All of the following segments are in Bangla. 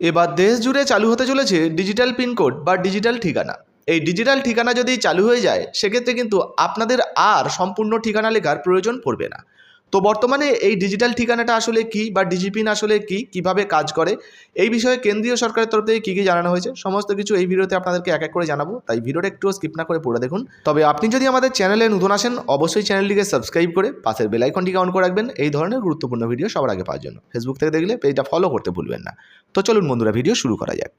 এবার দেশ জুড়ে চালু হতে চলেছে ডিজিটাল পিনকোড বা ডিজিটাল ঠিকানা। এই ডিজিটাল ঠিকানা যদি চালু হয়ে যায়, সেক্ষেত্রে কিন্তু আপনাদের আর সম্পূর্ণ ঠিকানা লেখার প্রয়োজন পড়বে না। তো বর্তমানে এই ডিজিটাল ঠিকানাটা আসলে কি বা ডিজিপিন আসলে কি, কীভাবে কাজ করে, এই বিষয়ে কেন্দ্রীয় সরকারের তরফ থেকে কী কী জানানো হয়েছে, সমস্ত কিছু এই ভিডিওতে আপনাদেরকে এক এক করে জানাব, তাই ভিডিওটা একটু স্কিপ না করে পড়ে দেখুন। তবে আপনি যদি আমাদের চ্যানেলে নতুন আসেন, অবশ্যই চ্যানেলটিকে সাবস্ক্রাইব করে, পাশের বেলাইকনটিকে অন করে রাখবেন, এই ধরনের গুরুত্বপূর্ণ ভিডিও সবার আগে পাওয়ার জন্য। ফেসবুক থেকে দেখলে পেজটা ফলো করতে ভুলবেন না। তো চলুন বন্ধুরা ভিডিও শুরু করা যাক।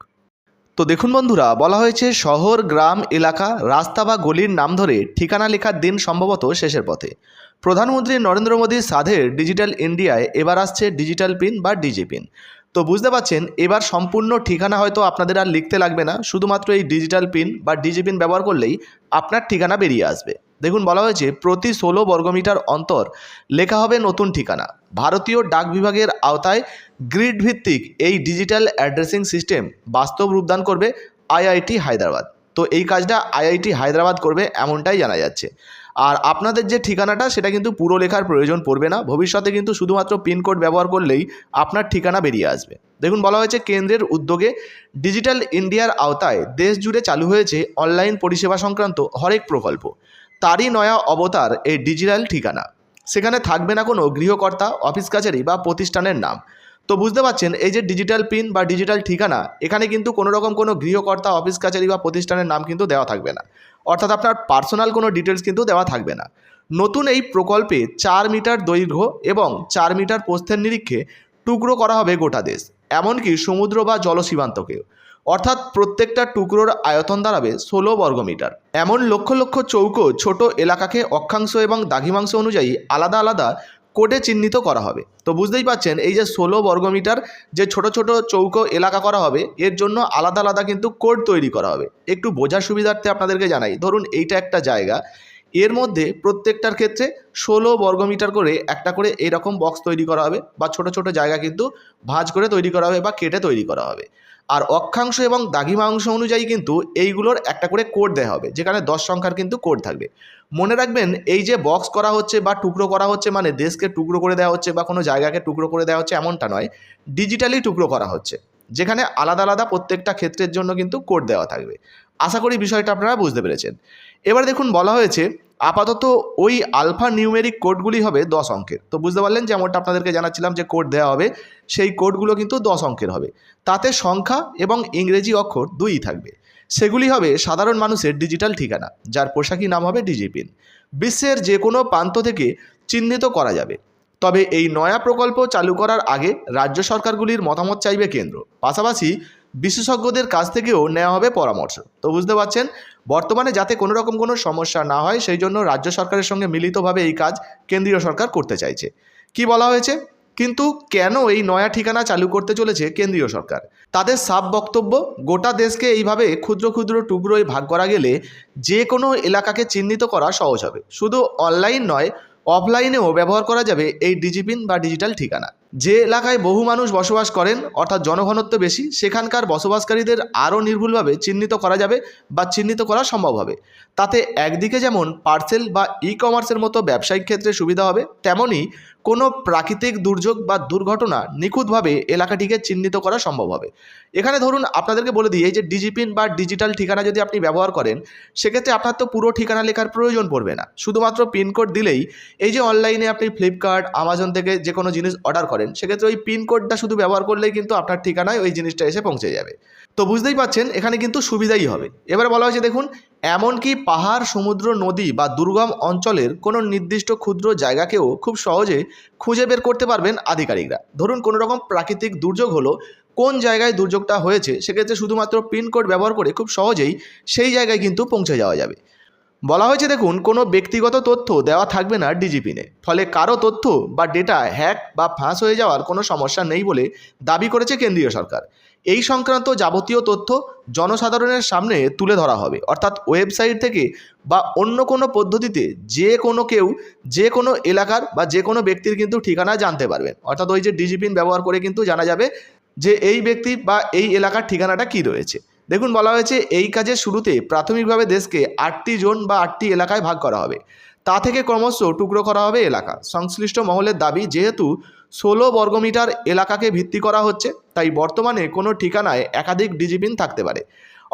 তো দেখুন বন্ধুরা, বলা হয়েছে শহর, গ্রাম, এলাকা, রাস্তা বা গলির নাম ধরে ঠিকানা লেখার দিন সম্ভবত শেষের পথে। প্রধানমন্ত্রী নরেন্দ্র মোদীর সাধের ডিজিটাল ইন্ডিয়ায় এবার আসছে ডিজিটাল পিন বা ডিজি পিন তো বুঝতে পারছেন, এবার সম্পূর্ণ ঠিকানা হয়তো আপনাদের আর লিখতে লাগবে না, শুধুমাত্র এই ডিজিটাল পিন বা ডিজি পিন ব্যবহার করলেই আপনার ঠিকানা বেরিয়ে আসবে। দেখুন বলা হয়েছে, প্রতি ষোলো বর্গমিটার অন্তর লেখা হবে নতুন ঠিকানা। ভারতীয় ডাক বিভাগের আওতায় গ্রিড ভিত্তিক এই ডিজিটাল অ্যাড্রেসিং সিস্টেম বাস্তব রূপদান করবে আইআইটি হায়দ্রাবাদ। তো এই কাজটা আইআইটি হায়দ্রাবাদ করবে এমনটাই জানা যাচ্ছে। আর আপনাদের যে ঠিকানাটা, সেটা কিন্তু পুরো লেখার প্রয়োজন পড়বে না। ভবিষ্যতে কিন্তু শুধুমাত্র পিনকোড ব্যবহার করলেই আপনার ঠিকানা বেরিয়ে আসবে। দেখুন বলা হয়েছে, কেন্দ্রের উদ্যোগে ডিজিটাল ইন্ডিয়ার আওতায় দেশ জুড়ে চালু হয়েছে অনলাইন পরিষেবা সংক্রান্ত হরেক প্রকল্প। তারই নয়া অবতার এই ডিজিটাল ঠিকানা। সেখানে থাকবে না কোনো গৃহকর্তা, অফিস কাছারি বা প্রতিষ্ঠানের নাম। তো বুঝতে পারছেন, এই যে ডিজিটাল পিন বা ডিজিটাল ঠিকানা, এখানে কিন্তু কোনো রকম কোনো গৃহকর্তা, অফিস কাছারি বা প্রতিষ্ঠানের নাম কিন্তু দেওয়া থাকবে না। অর্থাৎ আপনার পার্সোনাল কোনো ডিটেলস কিন্তু দেওয়া থাকবে না। নতুন এই প্রকল্পে চার মিটার দৈর্ঘ্য এবং চার মিটার প্রস্থের নিরীক্ষে টুকরো করা হবে গোটা দেশ। এমনকি সমুদ্র বা জলসীমান্তকেও। অর্থাৎ প্রত্যেকটা টুকরোর আয়তন দাঁড়াবে ষোলো বর্গমিটার এমন লক্ষ লক্ষ চৌকো ছোট এলাকাকে অক্ষাংশ এবং দাঘিমাংশ অনুযায়ী আলাদা আলাদা কোডে চিহ্নিত করা হবে। তো বুঝতেই পাচ্ছেন, এই যে ষোলো বর্গমিটার যে ছোট ছোট চৌকো এলাকা করা হবে, এর জন্য আলাদা আলাদা কিন্তু কোড তৈরি করা হবে। একটু বোঝার সুবিধার্থে আপনাদেরকে জানাই, ধরুন এইটা একটা জায়গা, এর মধ্যে প্রত্যেকটার ক্ষেত্রে ষোলো বর্গমিটার করে একটা করে এরকম বক্স তৈরি করা হবে বা ছোট ছোট জায়গা কিন্তু ভাঁজ করে তৈরি করা হবে বা কেটে তৈরি করা হবে। আর অক্ষাংশ এবং দাগিমাংশ অনুযায়ী কিন্তু এইগুলোর একটা করে কোড দেওয়া হবে, যেখানে দশ সংখ্যার কিন্তু কোড থাকবে। মনে রাখবেন, এই যে বক্স করা হচ্ছে বা টুকরো করা হচ্ছে মানে দেশকে টুকরো করে দেওয়া হচ্ছে বা কোনো জায়গাকে টুকরো করে দেওয়া হচ্ছে এমনটা নয় ডিজিটালি টুকরো করা হচ্ছে, যেখানে আলাদা আলাদা প্রত্যেকটা ক্ষেত্রের জন্য কিন্তু কোড দেওয়া থাকবে। আশা করি বিষয়টা আপনারা বুঝতে পেরেছেন। এবার দেখুন বলা হয়েছে, আপাতত ওই আলফা নিউমেরিক কোডগুলি হবে দশ অঙ্কের। তো বুঝতে পারলেন যেমনটা আপনাদেরকে জানাচ্ছিলাম যে কোড দেওয়া হবে, সেই কোডগুলো কিন্তু দশ অঙ্কের হবে। তাতে সংখ্যা এবং ইংরেজি অক্ষর দুই থাকবে। সেগুলি হবে সাধারণ মানুষের ডিজিটাল ঠিকানা, যার পোশাকি নাম হবে ডিজিপিন। বিশ্বের যে কোনো প্রান্ত থেকে চিহ্নিত করা যাবে। তবে এই নয়া প্রকল্প চালু করার আগে রাজ্য সরকারগুলির মতামত চাইবে কেন্দ্র। পাশাপাশি বিশেষজ্ঞদের কাছ থেকেও নেওয়া হবে পরামর্শ। তো বুঝতে পারছেন, বর্তমানে যাতে কোনো রকম কোনো সমস্যা না হয়, সেই জন্য রাজ্য সরকারের সঙ্গে মিলিতভাবে এই কাজ কেন্দ্রীয় সরকার করতে চাইছে। কি বলা হয়েছে? কিন্তু কেন এই নয়া ঠিকানা চালু করতে চলেছে কেন্দ্রীয় সরকার? তাদের সাব বক্তব্য, গোটা দেশকে এইভাবে ক্ষুদ্র ক্ষুদ্র টুকরোয় ভাগ করা গেলে যে কোনো এলাকাকে চিহ্নিত করা সহজ হবে। শুধু অনলাইন নয়, অফলাইনেও ব্যবহার করা যাবে এই ডিজিপিন বা ডিজিটাল ঠিকানা। যে এলাকায় বহু মানুষ বসবাস করেন, অর্থাৎ জনঘনত্ব বেশি, সেখানকার বসবাসকারীদের আরও নির্ভুলভাবে চিহ্নিত করা যাবে বা চিহ্নিত করা সম্ভব হবে। তাতে একদিকে যেমন পার্সেল বা ই কমার্সের মতো ব্যবসায়িক ক্ষেত্রে সুবিধা হবে, তেমনই কোনো প্রাকৃতিক দুর্যোগ বা দুর্ঘটনা নিখুঁতভাবে এলাকাটিকে চিহ্নিত করা সম্ভব হবে। এখানে ধরুন আপনাদেরকে বলে দিই, এই যে ডিজিপিন বা ডিজিটাল ঠিকানা যদি আপনি ব্যবহার করেন, সেক্ষেত্রে আপনার তো পুরো ঠিকানা লেখার প্রয়োজন পড়বে না। শুধুমাত্র পিনকোড দিলেই এই যে অনলাইনে আপনি ফ্লিপকার্ট, আমাজন থেকে যে কোনো জিনিস অর্ডার করেন, সেক্ষেত্রে ওই পিনকোডটা শুধু ব্যবহার করলেই কিন্তু আপনার ঠিকানায় ওই জিনিসটা এসে পৌঁছে যাবে। তো বুঝতেই পাচ্ছেন এখানে কিন্তু সুবিধাই হবে। এবার বলা হয়েছে, দেখুন এমনকি পাহাড়, সমুদ্র, নদী বা দুর্গম অঞ্চলের কোনো নির্দিষ্ট ক্ষুদ্র জায়গাকেও খুব সহজে খুঁজে বের করতে পারবেন আধিকারিকরা। ধরুন, কোনো রকম প্রাকৃতিক দুর্যোগ হলো, কোন জায়গায় দুর্যোগটা হয়েছে, সেক্ষেত্রে শুধুমাত্র পিনকোড ব্যবহার করে খুব সহজেই সেই জায়গায় কিন্তু পৌঁছে যাওয়া যাবে। বলা হয়েছে, দেখুন, কোনো ব্যক্তিগত তথ্য দেওয়া থাকবে না ডিজিপিনে, ফলে কারও তথ্য বা ডেটা হ্যাক বা ফাঁস হয়ে যাওয়ার কোনো সমস্যা নেই বলে দাবি করেছে কেন্দ্রীয় সরকার। এই সংক্রান্ত যাবতীয় তথ্য জনসাধারণের সামনে তুলে ধরা হবে। অর্থাৎ ওয়েবসাইট থেকে বা অন্য কোনো পদ্ধতিতে যে কোনো কেউ, যে কোনো এলাকার বা যে কোনো ব্যক্তির কিন্তু ঠিকানা জানতে পারবেন। অর্থাৎ ওই যে ডিজিপিন ব্যবহার করে কিন্তু জানা যাবে যে এই ব্যক্তি বা এই এলাকার ঠিকানাটা কি রয়েছে। দেখুন বলা হয়েছে এই কাজের শুরুতে প্রাথমিকভাবে দেশকে আটটি জোন বা আটটি এলাকায় ভাগ করা হবে। তা থেকে ক্রমশ টুকরো করা হবে এলাকা। সংশ্লিষ্ট মহলের দাবি, যেহেতু ষোলো বর্গমিটার এলাকাকে ভিত্তি করা হচ্ছে, তাই বর্তমানে কোনো ঠিকানায় একাধিক ডিজিপিন থাকতে পারে।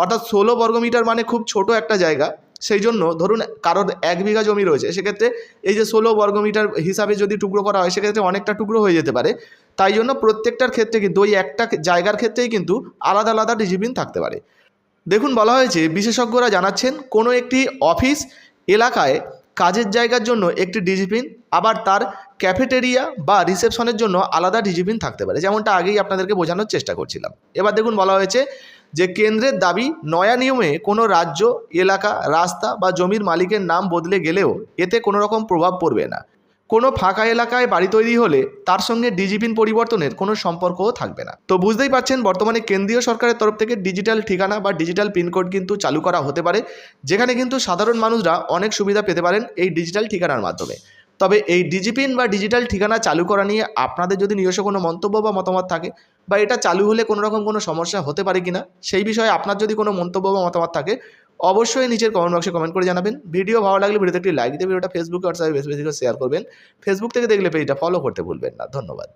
অর্থাৎ ষোলো বর্গমিটার মানে খুব ছোট একটা জায়গা। সেই জন্য ধরুন কারোর এক বিঘা জমি রয়েছে, সেক্ষেত্রে এই যে ষোলো বর্গমিটার হিসাবে যদি টুকরো করা হয়, সেক্ষেত্রে অনেকটা টুকরো হয়ে যেতে পারে। তাই জন্য প্রত্যেকটার ক্ষেত্রে কিন্তু, ওই একটা জায়গার ক্ষেত্রেই কিন্তু আলাদা আলাদা ডিজিপিন থাকতে পারে। দেখুন, বলা হয়েছে, বিশেষজ্ঞরা জানাচ্ছেন, কোনো একটি অফিস এলাকায় কাজের জায়গার জন্য একটি ডিজিপিন আবার তার ক্যাফেটেরিয়া বা রিসেপশনের জন্য আলাদা ডিজিপিন থাকতে পারে। যেমনটা আগেই আপনাদেরকে বোঝানোর চেষ্টা করছিলাম। এবার দেখুন, বলা হয়েছে যে কেন্দ্রের দাবি নয়া নিয়মে কোনো রাজ্য, এলাকা, রাস্তা বা জমির মালিকের নাম বদলে গেলেও এতে কোনো রকম প্রভাব পড়বে না। কোনো ফাঁকা এলাকায় বাড়ি তৈরি হলে তার সঙ্গে ডিজিপিন পরিবর্তনের কোনো সম্পর্কও থাকবে না। তো বুঝতেই পারছেন, বর্তমানে কেন্দ্রীয় সরকারের তরফ থেকে ডিজিটাল ঠিকানা বা ডিজিটাল পিনকোড কিন্তু চালু করা হতে পারে, যেখানে কিন্তু সাধারণ মানুষরা অনেক সুবিধা পেতে পারেন এই ডিজিটাল ঠিকানার মাধ্যমে। তবে এই ডিজিপিন বা ডিজিটাল ঠিকানা চালু করা নিয়ে আপনাদের যদি নিজস্ব কোনো মন্তব্য বা মতামত থাকে বা এটা চালু হলে কোনো রকম কোনো সমস্যা হতে পারে কিনা, সেই বিষয়ে আপনার যদি কোনো মন্তব্য বা মতামত থাকে, অবশ্যই নিচের কমেন্ট বক্সে কমেন্ট করে জানাবেন। ভিডিও ভালো লাগলে ভিডিওতে একটি লাইক দিয়ে ভিডিওটা ফেসবুকে হোয়াটসঅ্যাপে বেশি বেশি করে শেয়ার করবেন। ফেসবুক থেকে দেখলে পেজটা ফলো করতে ভুলবেন না। ধন্যবাদ।